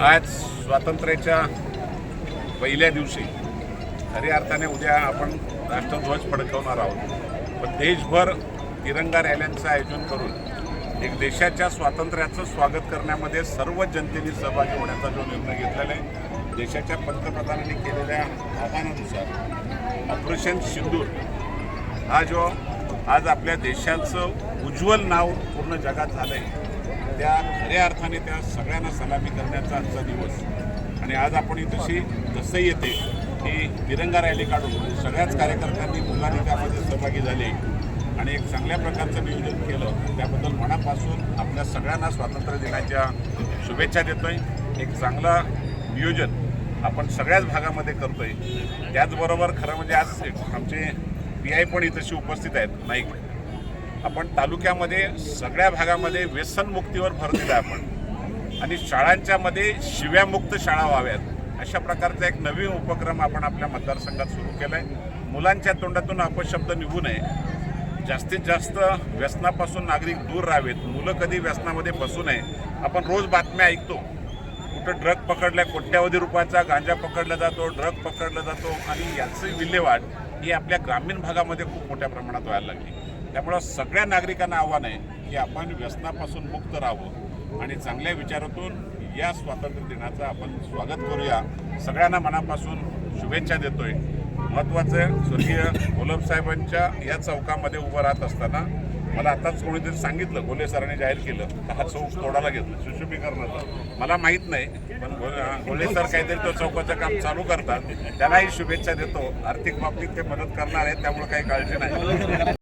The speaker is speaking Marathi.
आज स्वातंत्र्याच्या पहिल्या दिवशी खऱ्या अर्थाने उद्या आपण राष्ट्रध्वज फडकवणार आहोत. पण देशभर तिरंगा रॅल्यांचं आयोजन करून एक देशाच्या स्वातंत्र्याचं स्वागत करण्यामध्ये सर्व जनतेने सहभागी होण्याचा जो निर्णय घेतलेला आहे देशाच्या पंतप्रधानांनी केलेल्या आव्हानानुसार ऑपरेशन सिंदूर हा जो आज आपल्या देशाचं उज्ज्वल नाव पूर्ण जगात झालं आहे त्या खऱ्या अर्थाने त्या सगळ्यांना सलामी करण्याचा आजचा दिवस. आणि आज आपण तशी जसं येते की तिरंगा रॅली काढून सगळ्याच कार्यकर्त्यांनी मुलांनी त्यामध्ये सहभागी झाले. आणि एक चांगल्या प्रकारचं नियोजन केलं. त्याबद्दल मनापासून आपल्या सगळ्यांना स्वातंत्र्य दिनाच्या शुभेच्छा देतोय. एक चांगलं नियोजन आपण सगळ्याच भागामध्ये करतोय. त्याचबरोबर खरं म्हणजे आज आमचे पी आय पण इथंशी उपस्थित आहेत. नाईक. आपण तालुक्यामध्ये सगळ्या भागामध्ये व्यसनमुक्तीवर भर दिला आपण. आणि शाळांच्या मध्ये शिव्यामुक्त शाळा व्हाव्यात. अशा प्रकारचा एक नवीन उपक्रम आपण आपल्या मतदारसंघात सुरू केला आहे मुलांच्या तोंडातून अपशब्द निघू नये. जास्तीत जास्त व्यसनापासून नागरिक दूर राहावेत. मुलं कधी व्यसनामध्ये बसू नये. आपण रोज बातम्या ऐकतो. कुठं ड्रग पकडल्या कोट्यावधी रुपयाचा गांजा पकडला जातो ड्रग पकडला जातो आणि याची विल्हेवाट ही आपल्या ग्रामीण भागामध्ये खूप मोठ्या प्रमाणात व्हायला लागली. त्यामुळं सगळ्या नागरिकांना आव्हान आहे की आपण व्यसनापासून मुक्त राहावं. आणि चांगल्या विचारातून या स्वातंत्र्य दिनाचं आपण स्वागत करूया. सगळ्यांना मनापासून शुभेच्छा देतोय. महत्त्वाचं स्वर्गीय गोलब साहेबांच्या या चौकामध्ये उभं राहत असताना मला आताच कोणीतरी सांगितलं गोले सरांनी जाहीर केलं. तर हा चौक तोडायला घेतलं सुशोभीकरणाचं. मला माहीत नाही पण गोले सर काहीतरी तो चौकाचं काम चालू करतात. त्यांनाही शुभेच्छा देतो. आर्थिक बाबतीत ते मदत करणार आहेत त्यामुळे काही काळजी नाही.